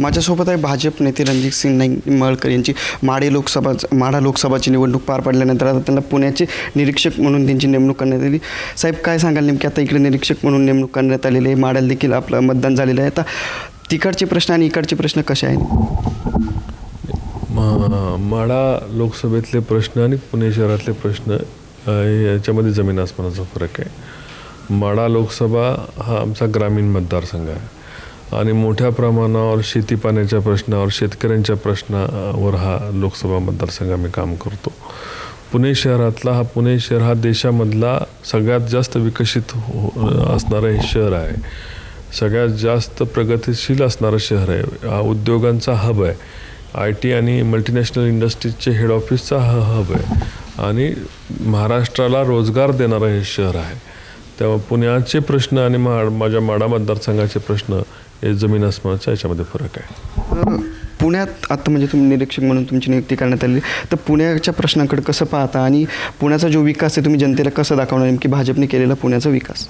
माझ्यासोबत आहे भाजप नेते रणजित सिंग नाईक निंबाळकर यांची. माडे लोकसभा माढा लोकसभाची निवडणूक पार पडल्यानंतर आता त्यांना पुण्याचे निरीक्षक म्हणून त्यांची नेमणूक करण्यात आली. साहेब काय सांगाल नेमकी? आता इकडे निरीक्षक म्हणून नेमणूक करण्यात आलेली आहे. माड्याला देखील आपलं मतदान झालेलं आहे. आता तिकडचे प्रश्न आणि इकडचे प्रश्न कसे आहेत? माडा लोकसभेतले प्रश्न आणि पुणे शहरातले प्रश्न याच्यामध्ये जमीन आसमानाचा फरक आहे. माडा लोकसभा हा आमचा ग्रामीण मतदारसंघ आहे. आणि मोठ्या प्रमाणावर शेती पाण्याच्या प्रश्नावर शेतकऱ्यांच्या प्रश्नावर हा लोकसभा मतदारसंघ आम्ही काम करतो. पुणे शहरातला हा पुणे शहर हा देशामधला सगळ्यात जास्त विकसित हो- असणारं हे शहर आहे. सगळ्यात जास्त प्रगतिशील असणारं शहर आहे. हा उद्योगांचा हब आहे. आय टी आणि मल्टीनॅशनल इंडस्ट्रीजचे हेड ऑफिसचा हा हब आहे. आणि महाराष्ट्राला रोजगार देणारं हे शहर आहे. तेव्हा पुण्याचे प्रश्न आणि मा माझ्या माडा मतदारसंघाचे प्रश्न हे जमीन आसमानाच्या याच्यामध्ये फरक आहे. पुण्यात आता म्हणजे तुम्ही निरीक्षक म्हणून तुमची नियुक्ती करण्यात आली. तर पुण्याच्या प्रश्नाकडे कसं पाहता आणि पुण्याचा जो विकास आहे तुम्ही जनतेला कसं दाखवणार? नेमकी भाजपने केलेला पुण्याचा विकास.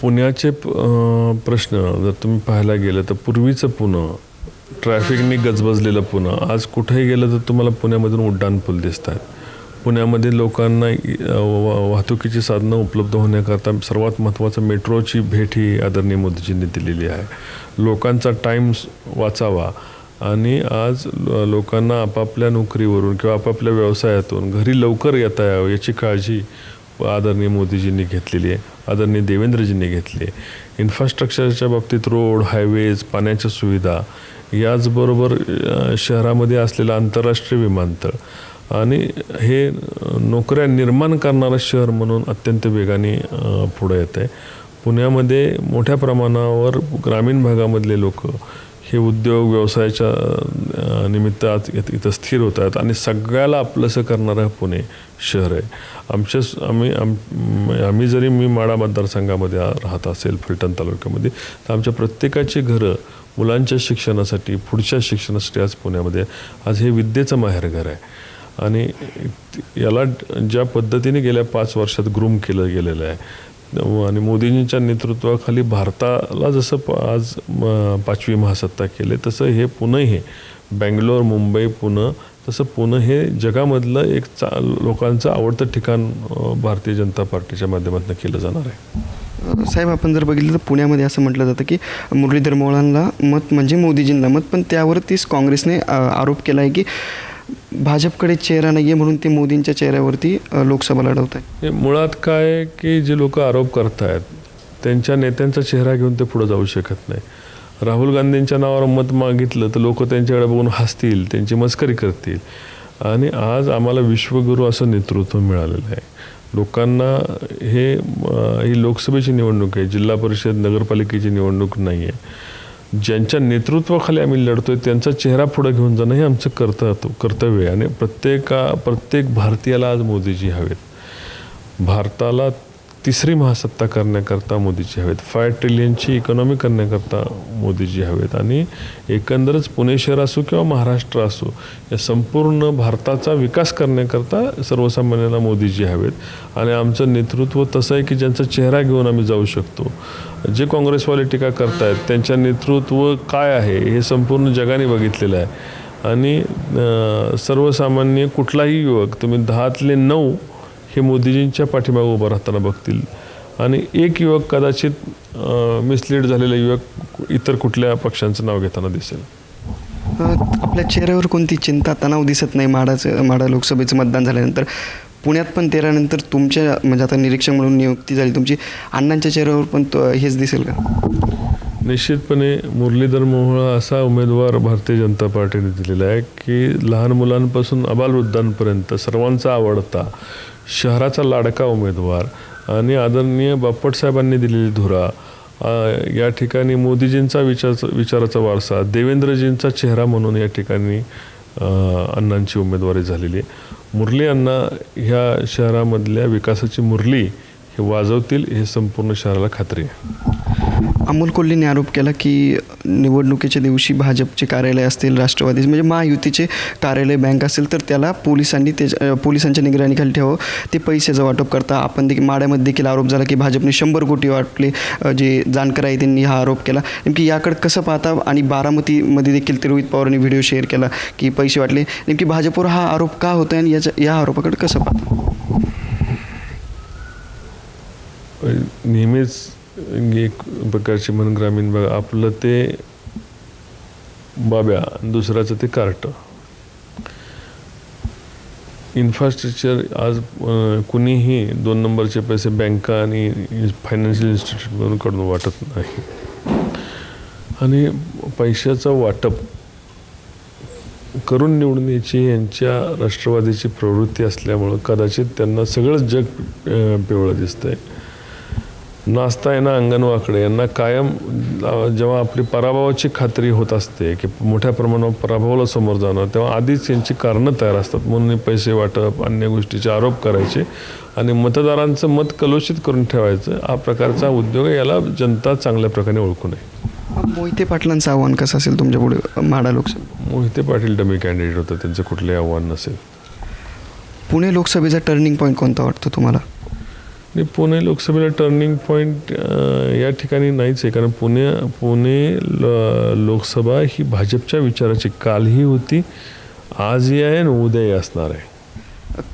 पुण्याचे प्रश्न जर तुम्ही पाहायला गेलं तर पूर्वीचं पुणं ट्रॅफिकनी गजबजलेलं पुणं आज कुठेही गेलं तर तुम्हाला पुण्यामधून उड्डाणपूल दिसत आहेत पुण्यामध्ये लोकांना वा- वाहतुकीची साधनं उपलब्ध होण्याकरता सर्वात महत्त्वाचं मेट्रोची भेट ही आदरणीय मोदीजींनी दिलेली आहे. लोकांचा टाईम वाचावा. आणि आज लोकांना आपापल्या नोकरीवरून किंवा आपापल्या व्यवसायातून घरी लवकर येता यावं याची काळजी आदरणीय मोदीजींनी घेतलेली आहे. आदरणीय देवेंद्रजींनी घेतली आहे. इन्फ्रास्ट्रक्चरच्या बाबतीत रोड हायवेज पाण्याच्या सुविधा याचबरोबर शहरामध्ये असलेलं आंतरराष्ट्रीय विमानतळ आणि हे नोकऱ्या निर्माण करणारं शहर म्हणून अत्यंत वेगाने पुढं येत आहे पुण्यामध्ये मोठ्या प्रमाणावर ग्रामीण भागामधले लोक हे उद्योग व्यवसायाच्या निमित्त आज इथ- इथं स्थिर होत आहेत आणि सगळ्याला आपलंसं करणारं पुणे शहर आहे. आमच्या आम्ही आम आम्ही जरी मी माडा मतदारसंघामध्ये राहत असेल फलटण तालुक्यामध्ये तर आमच्या प्रत्येकाची घरं मुलांच्या शिक्षणासाठी पुढच्या शिक्षणासाठी आज पुण्यामध्ये आज हे विद्येचं माहेरघर आहे. आणि याला ज्या पद्धतीने गेल्या पाच वर्षात ग्रूम केलं गेलेलं आहे. आणि मोदींच्या नेतृत्वाखाली भारताला जसं आज म, पाचवी महासत्ता केले तसं हे पुणे हे बँगलोर मुंबई पुणे तसं पुणे हे जगामधलं एक चा लोकांचं आवडतं ठिकाण भारतीय जनता पार्टीच्या माध्यमातून केलं जाणार आहे. साहेब आपण जर बघितलं तर पुण्यामध्ये असं म्हटलं जातं की मुरलीधर मोहोळांना मत म्हणजे मोदीजींना मत पण त्यावरतीच काँग्रेसने आरोप केला आहे की भाजपकडे चेहरा नाही आहे म्हणून ते मोदींच्या चेहऱ्यावरती लोकसभा लढवत आहे मुळात काय की जे लोक आरोप करतायत त्यांच्या नेत्यांचा चेहरा घेऊन ते पुढे जाऊ शकत नाही. राहुल गांधींच्या नावावर मत मागितलं तर लोक त्यांच्याकडे बघून हसतील त्यांची मस्करी करतील. आणि आज आम्हाला विश्वगुरू असं नेतृत्व मिळालेलं आहे. लोकांना हे ही लोकसभेची निवडणूक आहे जिल्हा परिषद नगरपालिकेची निवडणूक नाही आहे ज्यांच्या नेतृत्वाखाली आम्ही लढतोय त्यांचा चेहरा पुढे घेऊन जाणं हे आमचं कर्तव्य कर्तव्य आहे. आणि प्रत्येका प्रत्येक भारतीयाला आज मोदीजी हवेत. भारताला तिसरी महासत्ता करण्याकरता मोदीजी हवेत. फाय ट्रिलियनची इकॉनॉमी करण्याकरता मोदीजी हवेत. आणि एकंदरच पुणे शहर असो किंवा महाराष्ट्र असो या संपूर्ण भारताचा विकास करण्याकरता सर्वसामान्यांना मोदीजी हवेत. आणि आमचं नेतृत्व तसं आहे की ज्यांचा चेहरा घेऊन आम्ही जाऊ शकतो. जे काँग्रेसवाले टीका करतायत त्यांच्या नेतृत्व काय आहे हे संपूर्ण जगाने बघितलेलं आहे. आणि सर्वसामान्य कुठलाही युवक तुम्ही दहातले नऊ हे मोदीजींच्या पाठीमागे उभं राहताना बघतील. आणि एक युवक कदाचित मिसलीड झालेला युवक इतर कुठल्या पक्षांचं नाव घेताना दिसेल. आपल्या चेहऱ्यावर कोणती चिंता तणाव दिसत नाही माडाचं माडा लोकसभेचं मतदान झाल्यानंतर? पुण्यात पण तेरानंतर तुमच्या म्हणजे आता निरीक्षक म्हणून नियुक्ती झाली तुमची अण्णांच्या चेहऱ्यावर पण तो- हेच दिसेल का? निश्चितपणे मुरलीधर मोहोळ असा उमेदवार भारतीय जनता पार्टीने दिलेला आहे की लहान मुलांपासून अबालवृद्धांपर्यंत सर्वांचा आवडता शहराचा लाडका उमेदवार आणि आदरणीय बापटसाहेबांनी दिलेली धुरा या ठिकाणी मोदीजींचा विचार विचाराचा वारसा देवेंद्रजींचा चेहरा म्हणून या ठिकाणी अण्णांची उमेदवारी झालेली आहे. मुरली अण्णा ह्या शहरामधल्या विकासाची मुरली हे वाजवतील हे संपूर्ण शहराला खात्री आहे. अमोल कोल्हेंनी आरोप केला की निवडणुकीच्या दिवशी भाजपचे कार्यालय असतील राष्ट्रवादी म्हणजे महायुतीचे कार्यालय बँक असेल तर त्याला पोलिसांनी ते पोलिसांच्या निगराणीखाली ठेवावं. ते पैशाचं वाटप करता. आपण देखील माड्यामध्ये देखील आरोप झाला की भाजपने शंभर कोटी वाटले जे जाणकार आहे त्यांनी हा आरोप केला. नेमकी याकडे कसं पाहता? आणि बारामतीमध्ये देखील ते रोहित पवारांनी व्हिडिओ शेअर केला की पैसे वाटले. नेमकी भाजपवर हा आरोप का होतो आणि याच्या या आरोपाकडे कसं पाहता? नेहमीच एक प्रकारची म्हणून ग्रामीण भाग आपलं ते बाब्या दुसऱ्याचं ते कार्ट. इन्फ्रास्ट्रक्चर आज कुणीही दोन नंबरचे पैसे बँका आणि फायनान्शियल इन्स्टिट्यूटमधूनकडून वाटत नाही. आणि पैशाचं वाटप करून निवडून यायची यांच्या राष्ट्रवादीची प्रवृत्ती असल्यामुळं कदाचित त्यांना सगळंच जग पिवळं दिसतं आहे नाचता येणं अंगण वाकडे यांना कायम जेव्हा आपली पराभवाची खात्री होत असते की मोठ्या प्रमाणावर पराभवाला समोर जाणं तेव्हा आधीच यांची कारणं तयार असतात. म्हणून पैसे वाटप अन्य गोष्टीचे आरोप करायचे आणि मतदारांचं मत कलुषित करून ठेवायचं हा प्रकारचा उद्योग. याला जनता चांगल्या प्रकारे ओळखू नये. मोहिते पाटलांचं आव्हान कसं असेल तुमच्यापुढे अ, माढा लोकसभा? मोहिते पाटील डमी कॅन्डिडेट होतं त्यांचं कुठलंही आव्हान नसेल. पुणे लोकसभेचा टर्निंग पॉईंट कोणता वाटतो तुम्हाला? आणि पुणे लोकसभेला टर्निंग पॉईंट या ठिकाणी नाहीच आहे. कारण पुणे पुणे लोकसभा ही भाजपच्या विचाराची कालही होती आजही आहे आणि उद्याही असणार आहे.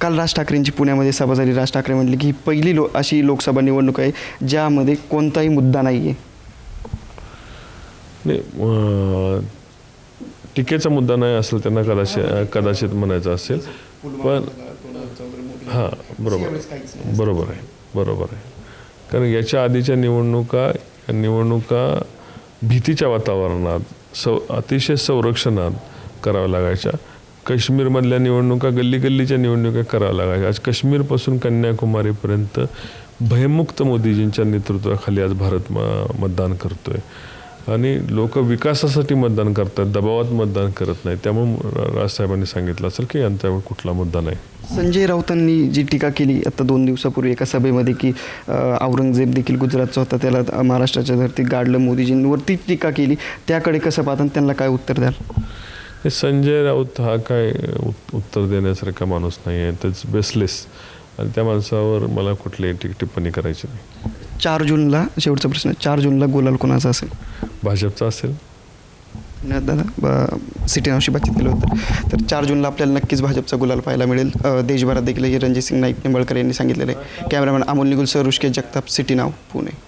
काल राज ठाकरेंची पुण्यामध्ये सभा झाली. राज ठाकरे म्हटले की ही पहिली लो अशी लोकसभा निवडणूक आहे ज्यामध्ये कोणताही मुद्दा नाही आहे टीकेचा मुद्दा नाही असेल त्यांना कदाचित कदाचित म्हणायचं असेल. पण हां बरोबर. बरोबर आहे. बरोबर आहे. कारण याच्या आधीच्या निवडणुका निवडणुका भीतीच्या वातावरणात सौ अतिशय संरक्षणात कराव्या लागायच्या. काश्मीरमधल्या निवडणुका गल्ली गल्लीच्या निवडणुका कराव्या लागायच्या. आज काश्मीरपासून कन्याकुमारीपर्यंत भयमुक्त मोदीजींच्या नेतृत्वाखाली आज भारत म- मतदान करतो आहे आणि लोक विकासासाठी मतदान करतात दबावात मतदान करत नाही त्यामुळे राजसाहेबांनी सांगितलं असेल की यांच्यावर कुठला मुद्दा नाही. संजय राऊतांनी जी टीका केली आता दोन दिवसापूर्वी एका सभेमध्ये की औरंगजेब देखील गुजरातचा होता त्याला महाराष्ट्राच्या धर्तीत गाडलं मोदीजींवरती टीका केली. त्याकडे कसं पाहता आणि त्यांना काय उत्तर द्याल? हे संजय राऊत हा काय उत- उत्तर देण्यासारखा माणूस नाही आहे तेच बेसलेस. आणि त्या माणसावर मला कुठलीही टिक टिप्पणी करायची नाही. चार जूनला शेवटचा प्रश्न चार जूनला गुलाल कोणाचा असेल? भाजपचा असेल. दादा ब- सिटी नावशी बातचीत केलं होतं. तर चार जूनला आपल्याला नक्कीच भाजपचा गुलाल पाहायला मिळेल. देशभरात देखील हे रणजित सिंग नाईक निंबाळकर यांनी सांगितलेलं आहे. Cameraman Amol Nigul sir Hrishikesh Jagtap city नाव पुणे.